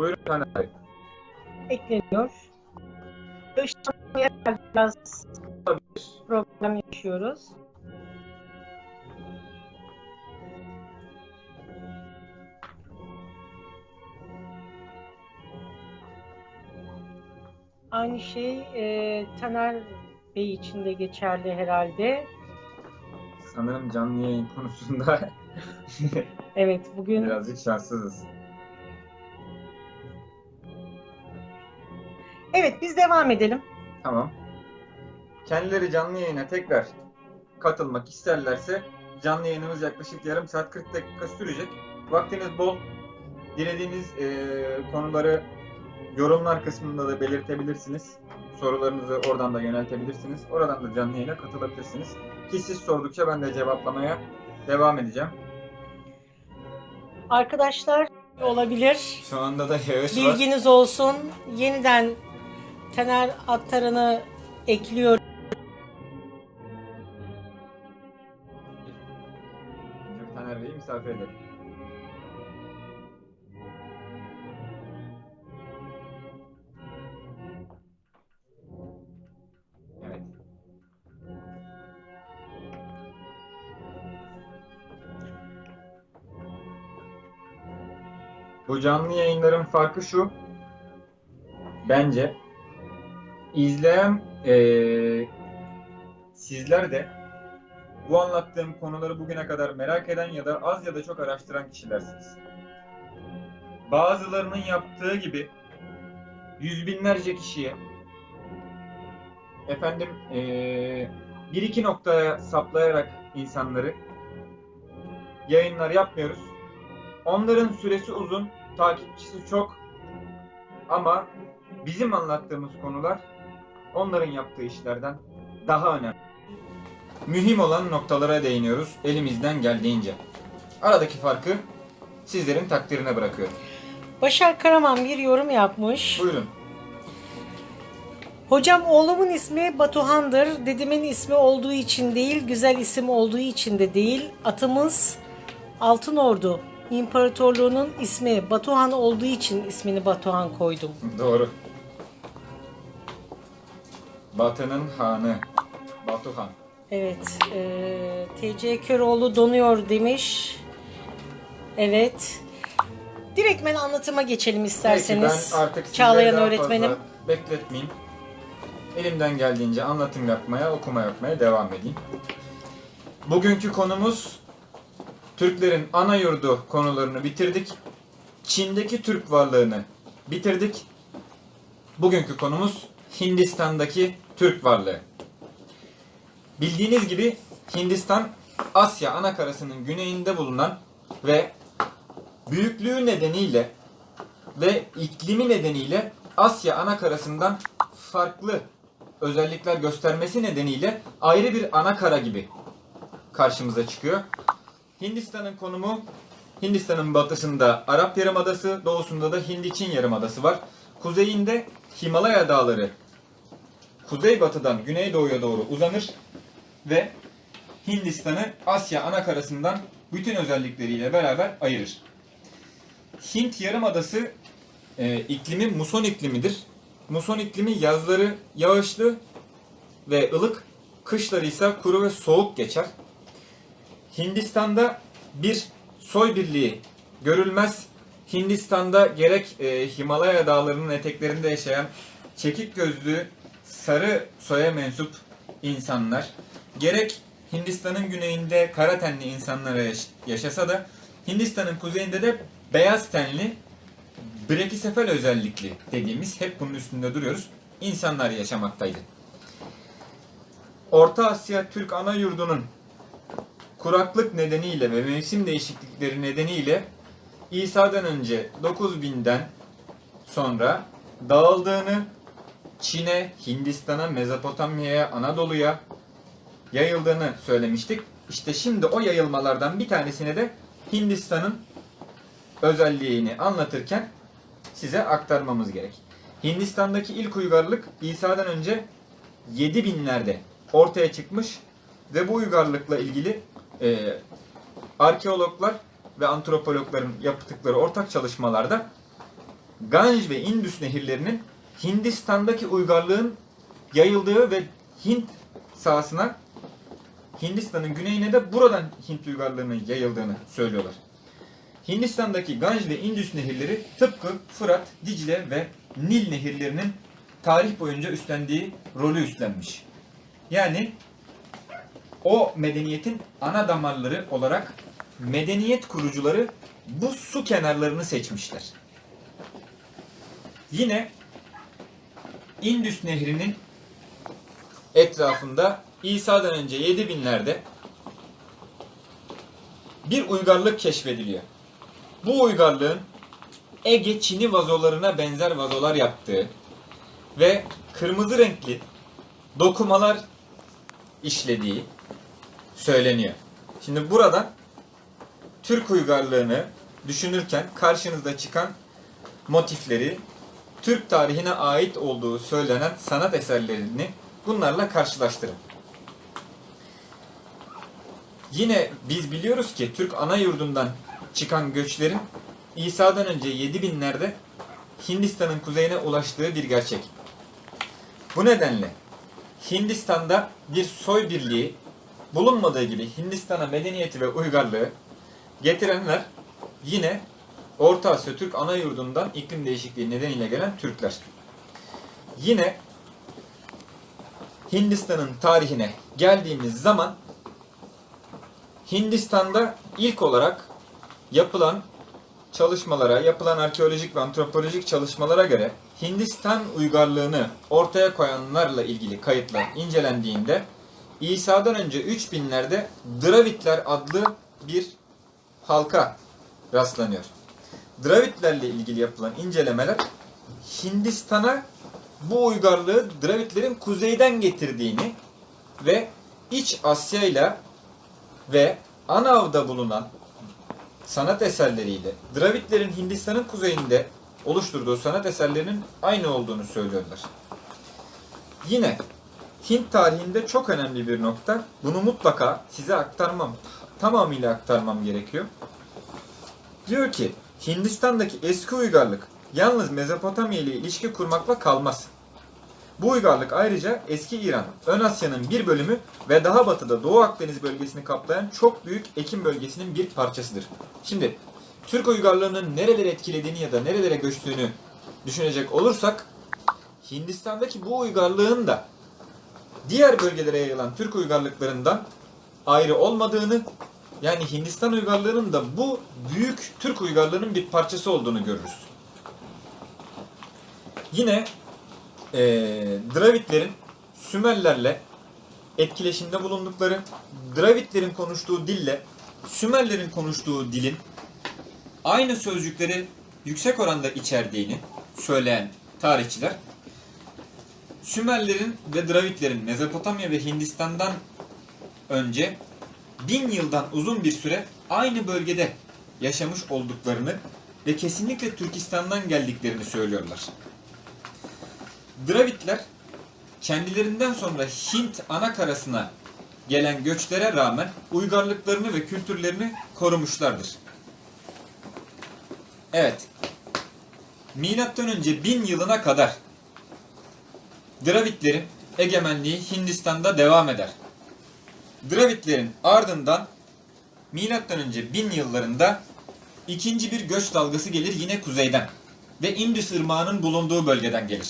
Buyurun Taner Bey. ekleniyor. Işınlamaya biraz problem yaşıyoruz. Aynı şey e, Taner Bey için de geçerli herhalde. Sanırım canlı yayın konusunda Evet bugün birazcık şanssızız. Evet biz devam edelim. Tamam. Kendileri canlı yayına tekrar katılmak isterlerse canlı yayınımız yaklaşık yarım saat 40 dakika sürecek. Vaktiniz bol. Dilediğiniz eee, konuları yorumlar kısmında da belirtebilirsiniz. Sorularınızı oradan da yöneltebilirsiniz. Oradan da canlı yayına katılabilirsiniz. Ki siz sordukça ben de cevaplamaya devam edeceğim. Arkadaşlar olabilir. Şu anda da yağış var. Bilginiz olsun. Yeniden Taner Attaran'ı ekliyorum. Taner Bey'i misafir edelim. Bu canlı yayınların farkı şu. Bence izleyen eee, sizler de bu anlattığım konuları bugüne kadar merak eden ya da az ya da çok araştıran kişilersiniz. Bazılarının yaptığı gibi yüz binlerce kişiye efendim eee, bir iki noktaya saplayarak insanları yayınlar yapmıyoruz. Onların süresi uzun, takipçisi çok ama bizim anlattığımız konular onların yaptığı işlerden daha önemli. Mühim olan noktalara değiniyoruz elimizden geldiğince. Aradaki farkı sizlerin takdirine bırakıyorum. Başar Karaman bir yorum yapmış. Buyurun. Hocam oğlumun ismi Batuhan'dır. Dedemin ismi olduğu için değil, güzel isim olduğu için de değil. Atımız Altın Ordu İmparatorluğu'nun ismi Batuhan olduğu için ismini Batuhan koydum. Doğru. Batı'nın hanı. Batuhan. Evet, eee TC Köroğlu donuyor demiş. Evet. Direktmen anlatıma geçelim isterseniz. Peki ben artık Çağlayan daha öğretmenim. fazla bekletmeyeyim. Elimden geldiğince anlatım yapmaya, okuma yapmaya devam edeyim. Bugünkü konumuz Türklerin ana yurdu konularını bitirdik. Çin'deki Türk varlığını bitirdik. Bugünkü konumuz Hindistan'daki Türk varlığı. Bildiğiniz gibi Hindistan Asya anakarasının güneyinde bulunan ve büyüklüğü nedeniyle ve iklimi nedeniyle Asya anakarasından farklı özellikler göstermesi nedeniyle ayrı bir anakara gibi karşımıza çıkıyor. Hindistan'ın konumu Hindistan'ın batısında Arap Yarımadası, doğusunda da Hindi-Çin Yarımadası var. Kuzeyinde Himalaya Dağları kuzeybatıdan güneydoğuya doğru uzanır ve Hindistan'ı Asya anakarasından bütün özellikleriyle beraber ayırır. Hint Yarımadası e, iklimi muson iklimidir. Muson iklimi yazları yağışlı ve ılık, kışları ise kuru ve soğuk geçer. Hindistan'da bir soy birliği görülmez. Hindistan'da gerek e, Himalaya dağlarının eteklerinde yaşayan çekik gözlü sarı soya mensup insanlar, gerek Hindistan'ın güneyinde kara tenli insanlara yaş- yaşasa da Hindistan'ın kuzeyinde de beyaz tenli brekisefal özellikli dediğimiz hep bunun üstünde duruyoruz. insanlar yaşamaktaydı. Orta Asya Türk ana yurdunun kuraklık nedeniyle ve mevsim değişiklikleri nedeniyle İsa'dan önce 9000'den sonra dağıldığını Çin'e, Hindistan'a, Mezopotamya'ya, Anadolu'ya yayıldığını söylemiştik. İşte şimdi o yayılmalardan bir tanesine de Hindistan'ın özelliğini anlatırken size aktarmamız gerek. Hindistan'daki ilk uygarlık İsa'dan önce 7000'lerde ortaya çıkmış ve bu uygarlıkla ilgili e, arkeologlar ve antropologların yaptıkları ortak çalışmalarda Ganj ve Indus nehirlerinin Hindistan'daki uygarlığın yayıldığı ve Hint sahasına Hindistan'ın güneyine de buradan Hint uygarlığının yayıldığını söylüyorlar. Hindistan'daki Ganj ve Indus nehirleri tıpkı Fırat, Dicle ve Nil nehirlerinin tarih boyunca üstlendiği rolü üstlenmiş. Yani o medeniyetin ana damarları olarak medeniyet kurucuları bu su kenarlarını seçmişler. Yine Indus Nehri'nin etrafında İsa'dan önce 7000'lerde bir uygarlık keşfediliyor. Bu uygarlığın Ege Çini vazolarına benzer vazolar yaptığı ve kırmızı renkli dokumalar işlediği söyleniyor. Şimdi buradan Türk uygarlığını düşünürken karşınızda çıkan motifleri Türk tarihine ait olduğu söylenen sanat eserlerini bunlarla karşılaştırın. Yine biz biliyoruz ki Türk ana yurdundan çıkan göçlerin İsa'dan önce 7000'lerde Hindistan'ın kuzeyine ulaştığı bir gerçek. Bu nedenle Hindistan'da bir soy birliği bulunmadığı gibi Hindistan'a medeniyeti ve uygarlığı getirenler yine Orta Asya Türk ana yurdundan iklim değişikliği nedeniyle gelen Türkler. Yine Hindistan'ın tarihine geldiğimiz zaman Hindistan'da ilk olarak yapılan çalışmalara, yapılan arkeolojik ve antropolojik çalışmalara göre Hindistan uygarlığını ortaya koyanlarla ilgili kayıtlar incelendiğinde İsa'dan önce 3000'lerde Dravidler adlı bir halka rastlanıyor. Dravidlerle ilgili yapılan incelemeler Hindistan'a bu uygarlığı Dravidlerin kuzeyden getirdiğini ve İç Asya ile ve Anav'da bulunan sanat eserleriyle Dravidlerin Hindistan'ın kuzeyinde oluşturduğu sanat eserlerinin aynı olduğunu söylüyorlar. Yine Hint tarihinde çok önemli bir nokta. Bunu mutlaka size aktarmam, tamamıyla aktarmam gerekiyor. Diyor ki Hindistan'daki eski uygarlık yalnız Mezopotamya ile ilişki kurmakla kalmaz. Bu uygarlık ayrıca eski İran, Ön Asya'nın bir bölümü ve daha batıda Doğu Akdeniz bölgesini kaplayan çok büyük ekim bölgesinin bir parçasıdır. Şimdi Türk uygarlığının nerelere etkilediğini ya da nerelere göçtüğünü düşünecek olursak Hindistan'daki bu uygarlığın da diğer bölgelere yayılan Türk uygarlıklarından ayrı olmadığını yani Hindistan uygarlığının da bu büyük Türk uygarlığının bir parçası olduğunu görürüz. Yine eee Dravidlerin Sümerlerle etkileşimde bulundukları, Dravidlerin konuştuğu dille Sümerlerin konuştuğu dilin aynı sözcükleri yüksek oranda içerdiğini söyleyen tarihçiler Sümerlerin ve Dravidlerin Mezopotamya ve Hindistan'dan önce bin yıldan uzun bir süre aynı bölgede yaşamış olduklarını ve kesinlikle Türkistan'dan geldiklerini söylüyorlar. Dravidler kendilerinden sonra Hint ana karasına gelen göçlere rağmen uygarlıklarını ve kültürlerini korumuşlardır. Evet. Milattan önce 1000 yılına kadar Dravidlerin egemenliği Hindistan'da devam eder. Dravidlerin ardından önce 1000 yıllarında ikinci bir göç dalgası gelir yine kuzeyden ve Indus ırmağının bulunduğu bölgeden gelir.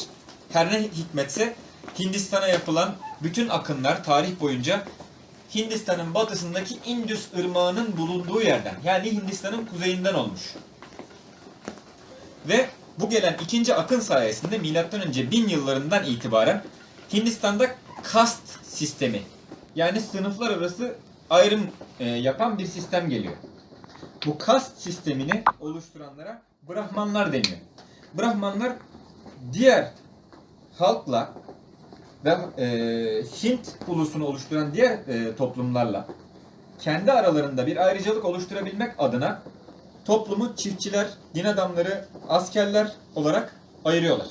Her ne hikmetse Hindistan'a yapılan bütün akınlar tarih boyunca Hindistan'ın batısındaki Indus ırmağının bulunduğu yerden yani Hindistan'ın kuzeyinden olmuş. Ve bu gelen ikinci akın sayesinde önce 1000 yıllarından itibaren Hindistan'da kast sistemi yani sınıflar arası ayrım e, yapan bir sistem geliyor. Bu kast sistemini oluşturanlara Brahmanlar deniyor. Brahmanlar diğer halkla ve e, Hint ulusunu oluşturan diğer e, toplumlarla kendi aralarında bir ayrıcalık oluşturabilmek adına toplumu çiftçiler, din adamları, askerler olarak ayırıyorlar.